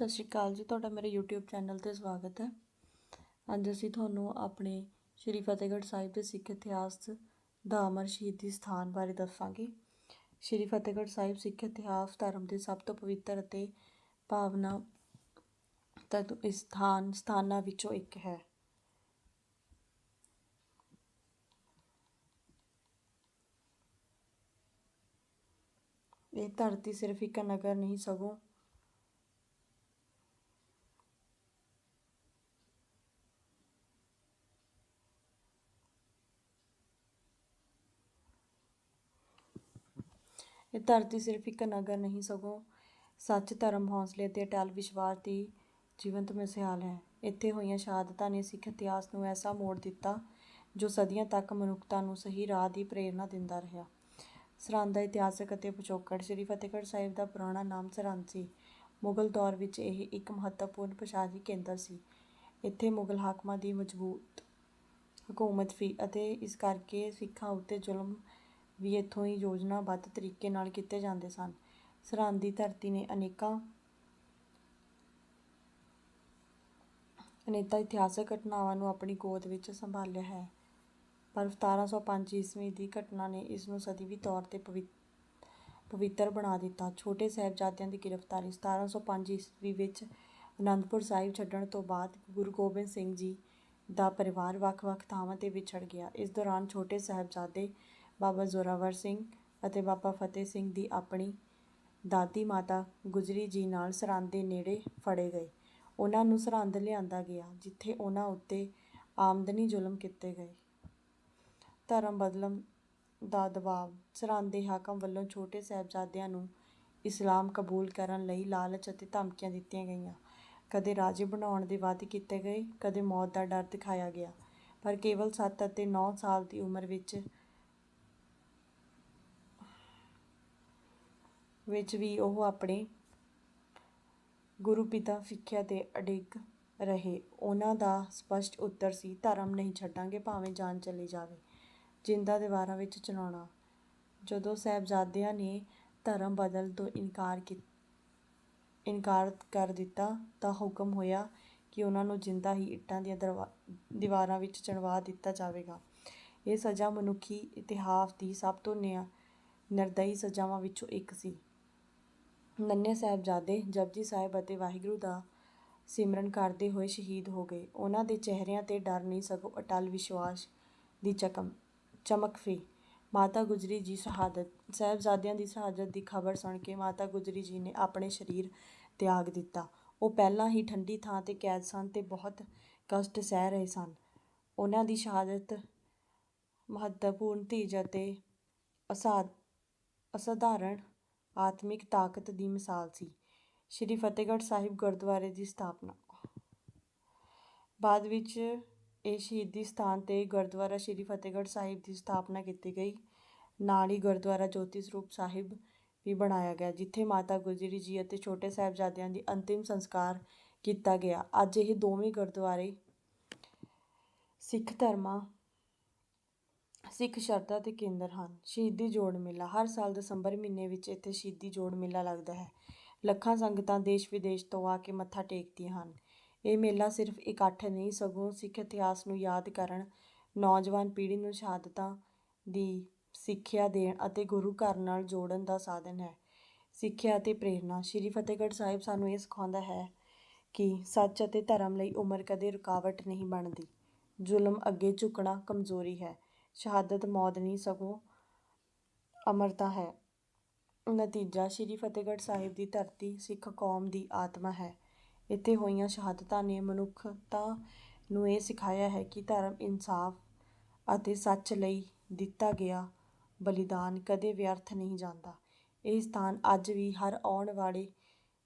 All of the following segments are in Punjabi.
ਸਤਿ ਸ਼੍ਰੀ ਅਕਾਲ ਜੀ, ਤੁਹਾਡਾ ਮੇਰੇ YouTube ਚੈਨਲ ਤੇ ਸਵਾਗਤ ਹੈ। ਅੱਜ ਅਸੀਂ ਤੁਹਾਨੂੰ ਆਪਣੇ ਸ਼੍ਰੀ ਫਤਿਹਗੜ੍ਹ ਸਾਹਿਬ ਦੇ ਸਿੱਖ ਇਤਿਹਾਸ ਦਾ ਅਮਰ ਸ਼ਹੀਦੀ ਸਥਾਨ ਬਾਰੇ ਦੱਸਾਂਗੇ। ਸ਼੍ਰੀ ਫਤਿਹਗੜ੍ਹ ਸਾਹਿਬ ਸਿੱਖ ਇਤਿਹਾਸ ਧਰਮ ਦੇ ਸਭ ਤੋਂ ਪਵਿੱਤਰ ਅਤੇ ਭਾਵਨਾ ਤਤ ਇਸ ਸਥਾਨ, ਸਥਾਨਾਂ ਵਿੱਚੋਂ ਇੱਕ ਹੈ। ਇਹ ਧਰਤੀ ਸਿਰਫ ਇੱਕ ਨਗਰ ਨਹੀਂ, ਸਗੋਂ ਇਹ ਧਰਤੀ ਸਿਰਫ ਇੱਕ ਨਗਰ ਨਹੀਂ, ਸਗੋਂ ਸੱਚ, ਧਰਮ, ਹੌਸਲੇ ਅਤੇ ਅਟਲ ਵਿਸ਼ਵਾਸ ਦੀ ਜੀਵੰਤ ਮਿਸਾਲ ਹੈ। ਇੱਥੇ ਹੋਈਆਂ ਸ਼ਹਾਦਤਾਂ ਨੇ ਸਿੱਖ ਇਤਿਹਾਸ ਨੂੰ ਐਸਾ ਮੋੜ ਦਿੱਤਾ ਜੋ ਸਦੀਆਂ ਤੱਕ ਮਨੁੱਖਤਾ ਨੂੰ ਸਹੀ ਰਾਹ ਦੀ ਪ੍ਰੇਰਣਾ ਦਿੰਦਾ ਰਿਹਾ। ਸਰਹੰਦ ਦਾ ਇਤਿਹਾਸਕ ਅਤੇ ਪਿਛੋਕੜ, ਸ੍ਰੀ ਫਤਿਹਗੜ੍ਹ ਸਾਹਿਬ ਦਾ ਪੁਰਾਣਾ ਨਾਮ ਸਰਹੰਦ ਸੀ। ਮੁਗਲ ਦੌਰ ਵਿੱਚ ਇਹ ਇੱਕ ਮਹੱਤਵਪੂਰਨ ਪ੍ਰਸ਼ਾਸਨਿਕ ਕੇਂਦਰ ਸੀ। ਇੱਥੇ ਮੁਗਲ ਹਾਕਮਾਂ ਦੀ ਮਜ਼ਬੂਤ ਹਕੂਮਤ ਸੀ ਅਤੇ ਇਸ ਕਰਕੇ ਸਿੱਖਾਂ ਉੱਤੇ ਜ਼ੁਲਮ ਵੀ ਇੱਥੋਂ ਹੀ ਯੋਜਨਾਬੱਧ ਤਰੀਕੇ ਨਾਲ ਕੀਤੇ ਜਾਂਦੇ ਸਨ। ਸਰਹੰਦ ਦੀ ਧਰਤੀ ਨੇ ਅਨੇਕਾਂ ਅਨੇਕਾਂ ਇਤਿਹਾਸਕ ਘਟਨਾਵਾਂ ਨੂੰ ਆਪਣੀ ਗੋਦ ਵਿੱਚ ਸੰਭਾਲਿਆ ਹੈ, ਪਰ 1705 ਈਸਵੀ ਦੀ ਘਟਨਾ ਨੇ ਇਸ ਨੂੰ ਸਦੀਵੀ ਤੌਰ ਤੇ ਪਵਿ, ਪਵਿੱਤਰ ਬਣਾ ਦਿੱਤਾ। ਛੋਟੇ ਸਾਹਿਬਜ਼ਾਦਿਆਂ ਦੀ ਗ੍ਰਿਫਤਾਰੀ 1705 ਈਸਵੀ ਵਿੱਚ ਅਨੰਦਪੁਰ ਸਾਹਿਬ ਛੱਡਣ ਤੋਂ ਬਾਅਦ ਗੁਰੂ ਗੋਬਿੰਦ ਸਿੰਘ ਜੀ ਦਾ ਪਰਿਵਾਰ ਵੱਖ-ਵੱਖ ਥਾਵਾਂ ਤੇ ਵਿਛੜ ਗਿਆ। ਇਸ ਦੌਰਾਨ ਛੋਟੇ ਸਾਹਿਬਜ਼ਾਦੇ ਬਾਬਾ ਜ਼ੋਰਾਵਰ ਸਿੰਘ ਅਤੇ ਬਾਬਾ ਫਤਿਹ ਸਿੰਘ ਦੀ ਆਪਣੀ ਦਾਦੀ ਮਾਤਾ ਗੁਜਰੀ ਜੀ ਨਾਲ ਸਰਹੰਦ ਦੇ ਨੇੜੇ ਫੜੇ ਗਏ। ਉਹਨਾਂ ਨੂੰ ਸਰਹੰਦ ਲਿਆਂਦਾ ਗਿਆ, ਜਿੱਥੇ ਉਹਨਾਂ ਉੱਤੇ ਆਮਦਨੀ ਜ਼ੁਲਮ ਕੀਤੇ ਗਏ। ਧਰਮ ਬਦਲਣ ਦਾ ਦਬਾਅ ਸਰਹੰਦ ਦੇ ਹਾਕਮ ਵੱਲੋਂ ਛੋਟੇ ਸਾਹਿਬਜ਼ਾਦਿਆਂ ਨੂੰ ਇਸਲਾਮ ਕਬੂਲ ਕਰਨ ਲਈ ਲਾਲਚ ਅਤੇ ਧਮਕੀਆਂ ਦਿੱਤੀਆਂ ਗਈਆਂ। ਕਦੇ ਰਾਜੇ ਬਣਾਉਣ ਦੇ ਵਾਅਦੇ ਕੀਤੇ ਗਏ, ਕਦੇ ਮੌਤ ਦਾ ਡਰ ਦਿਖਾਇਆ ਗਿਆ। ਪਰ ਕੇਵਲ 7 ਅਤੇ 9 ਸਾਲ ਦੀ ਉਮਰ ਵਿੱਚ ਵਿੱਚ ਵੀ ਉਹ ਆਪਣੇ ਗੁਰੂ ਪਿਤਾ ਸਿੱਖਿਆ ਤੇ ਅਡਿੱਗ ਰਹੇ। ਉਹਨਾਂ ਦਾ ਸਪਸ਼ਟ ਉੱਤਰ ਸੀ, ਧਰਮ ਨਹੀਂ ਛੱਡਾਂਗੇ, ਭਾਵੇਂ ਜਾਨ ਚਲੀ ਜਾਵੇ, ਜਿੰਦਾ ਦੀਵਾਰਾਂ ਵਿੱਚ ਚਿਣਾਉਣਾ ਜਦੋਂ ਸਾਹਿਬਜ਼ਾਦਿਆਂ ਨੇ ਧਰਮ ਬਦਲ ਤੋਂ ਇਨਕਾਰ ਕੀ, ਇਨਕਾਰ ਕਰ ਦਿੱਤਾ, ਤਾਂ ਹੁਕਮ ਹੋਇਆ ਕਿ ਉਹਨਾਂ ਨੂੰ ਜਿੰਦਾ ਹੀ ਇੱਟਾਂ ਦੀਆਂ ਦੀਵਾਰਾਂ ਵਿੱਚ ਚਿਣਵਾ ਦਿੱਤਾ ਜਾਵੇਗਾ। ਇਹ ਸਜ਼ਾ ਮਨੁੱਖੀ ਇਤਿਹਾਸ ਦੀ ਸਭ ਤੋਂ ਨਿਆ, ਨਿਰਦਈ ਸਜ਼ਾਵਾਂ ਵਿੱਚੋਂ ਇੱਕ ਸੀ। ਨੰਨੇ ਸਾਹਿਬਜ਼ਾਦੇ, ਜਪਜੀ ਸਾਹਿਬ ਅਤੇ ਵਾਹਿਗੁਰੂ ਦਾ ਸਿਮਰਨ ਕਰਦੇ ਹੋਏ ਸ਼ਹੀਦ ਹੋ ਗਏ। ਉਹਨਾਂ ਦੇ ਚਿਹਰਿਆਂ ਤੇ ਡਰ ਨਹੀਂ, ਸਗੋਂ ਅਟਲ ਵਿਸ਼ਵਾਸ ਦੀ ਚਕਮ, ਚਮਕ ਸੀ। ਮਾਤਾ ਗੁਜਰੀ ਜੀ ਸ਼ਹਾਦਤ, ਸਾਹਿਬਜ਼ਾਦਿਆਂ ਦੀ ਸ਼ਹਾਦਤ ਦੀ ਖਬਰ ਸੁਣ ਕੇ ਮਾਤਾ ਗੁਜਰੀ ਜੀ ਨੇ ਆਪਣੇ ਸਰੀਰ ਤਿਆਗ ਦਿੱਤਾ। ਉਹ ਪਹਿਲਾਂ ਹੀ ਠੰਡੀ ਥਾਂ ਤੇ ਕੈਦ ਸਨ ਤੇ ਬਹੁਤ ਕਸ਼ਟ ਸਹਿ ਰਹੇ ਸਨ। ਉਹਨਾਂ ਦੀ ਸ਼ਹਾਦਤ ਮਹੱਤਵਪੂਰਨ ਧੀਜ ਅਤੇ ਅਸਾ ਅਸਾਧਾਰਣ ਆਤਮਿਕ ਤਾਕਤ ਦੀ ਮਿਸਾਲ ਸੀ। ਸ਼੍ਰੀ ਫਤਿਹਗੜ੍ਹ ਸਾਹਿਬ ਗੁਰਦੁਆਰੇ ਦੀ ਸਥਾਪਨਾ। ਬਾਅਦ ਵਿੱਚ ਇਹ ਸ਼ਹੀਦੀ ਸਥਾਨ ਤੇ ਗੁਰਦੁਆਰਾ ਸ਼੍ਰੀ ਫਤਿਹਗੜ੍ਹ ਸਾਹਿਬ ਦੀ ਸਥਾਪਨਾ ਕੀਤੀ ਗਈ। ਨਾਲ ਹੀ ਗੁਰਦੁਆਰਾ ਜੋਤੀ ਸਰੂਪ ਸਾਹਿਬ ਵੀ ਬਣਾਇਆ ਗਿਆ, ਜਿੱਥੇ ਮਾਤਾ ਗੁਜਰੀ ਜੀ ਅਤੇ ਛੋਟੇ ਸਾਹਿਬਜ਼ਾਦਿਆਂ ਦੀ ਅੰਤਿਮ ਸੰਸਕਾਰ ਕੀਤਾ ਗਿਆ। ਅੱਜ ਇਹ ਦੋਵੇਂ ਗੁਰਦੁਆਰੇ ਸਿੱਖ ਧਰਮਾਂ ਸਿੱਖ ਸ਼ਰਧਾ ਦੇ ਕੇਂਦਰ ਹਨ। ਸ਼ਹੀਦੀ ਜੋੜ ਮੇਲਾ, ਹਰ ਸਾਲ ਦਸੰਬਰ ਮਹੀਨੇ ਵਿੱਚ ਇੱਥੇ ਸ਼ਹੀਦੀ ਜੋੜ ਮੇਲਾ ਲੱਗਦਾ ਹੈ। ਲੱਖਾਂ ਸੰਗਤਾਂ ਦੇਸ਼ ਵਿਦੇਸ਼ ਤੋਂ ਆ ਕੇ ਮੱਥਾ ਟੇਕਦੀਆਂ ਹਨ। ਇਹ ਮੇਲਾ ਸਿਰਫ ਇਕੱਠ ਨਹੀਂ, ਸਗੋਂ ਸਿੱਖ ਇਤਿਹਾਸ ਨੂੰ ਯਾਦ ਕਰਨ, ਨੌਜਵਾਨ ਪੀੜ੍ਹੀ ਨੂੰ ਸ਼ਹਾਦਤਾਂ ਦੀ ਸਿੱਖਿਆ ਦੇਣ ਅਤੇ ਗੁਰੂ ਘਰ ਨਾਲ ਜੋੜਨ ਦਾ ਸਾਧਨ ਹੈ। ਸਿੱਖਿਆ ਅਤੇ ਪ੍ਰੇਰਣਾ, ਸ਼੍ਰੀ ਫਤਿਹਗੜ੍ਹ ਸਾਹਿਬ ਸਾਨੂੰ ਇਹ ਸਿਖਾਉਂਦਾ ਹੈ ਕਿ ਸੱਚ ਅਤੇ ਧਰਮ ਲਈ ਉਮਰ ਕਦੇ ਰੁਕਾਵਟ ਨਹੀਂ ਬਣਦੀ। ਜ਼ੁਲਮ ਅੱਗੇ ਝੁਕਣਾ ਕਮਜ਼ੋਰੀ ਹੈ। ਸ਼ਹਾਦਤ, ਮੌਤ ਨਹੀਂ ਸਗੋਂ ਅਮਰਤਾ ਹੈ। ਨਤੀਜਾ, ਸ਼੍ਰੀ ਫਤਿਹਗੜ੍ਹ ਸਾਹਿਬ ਦੀ ਧਰਤੀ ਸਿੱਖ ਕੌਮ ਦੀ ਆਤਮਾ ਹੈ। ਇੱਥੇ ਹੋਈਆਂ ਸ਼ਹਾਦਤਾਂ ਨੇ ਮਨੁੱਖਤਾ ਨੂੰ ਇਹ ਸਿਖਾਇਆ ਹੈ ਕਿ ਧਰਮ ਇਨਸਾਫ ਅਤੇ ਸੱਚ ਲਈ ਦਿੱਤਾ ਗਿਆ ਬਲੀਦਾਨ ਕਦੇ ਵਿਅਰਥ ਨਹੀਂ ਜਾਂਦਾ। ਇਹ ਸਥਾਨ ਅੱਜ ਵੀ ਹਰ ਆਉਣ ਵਾਲੇ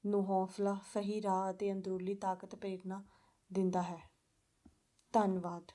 ਨੂੰ ਹੌਸਲਾ ਸਹੀ ਰਾਹ ਅਤੇ ਅੰਦਰੂਲੀ ਤਾਕਤ ਪ੍ਰੇਰਨਾ ਦਿੰਦਾ ਹੈ। ਧੰਨਵਾਦ।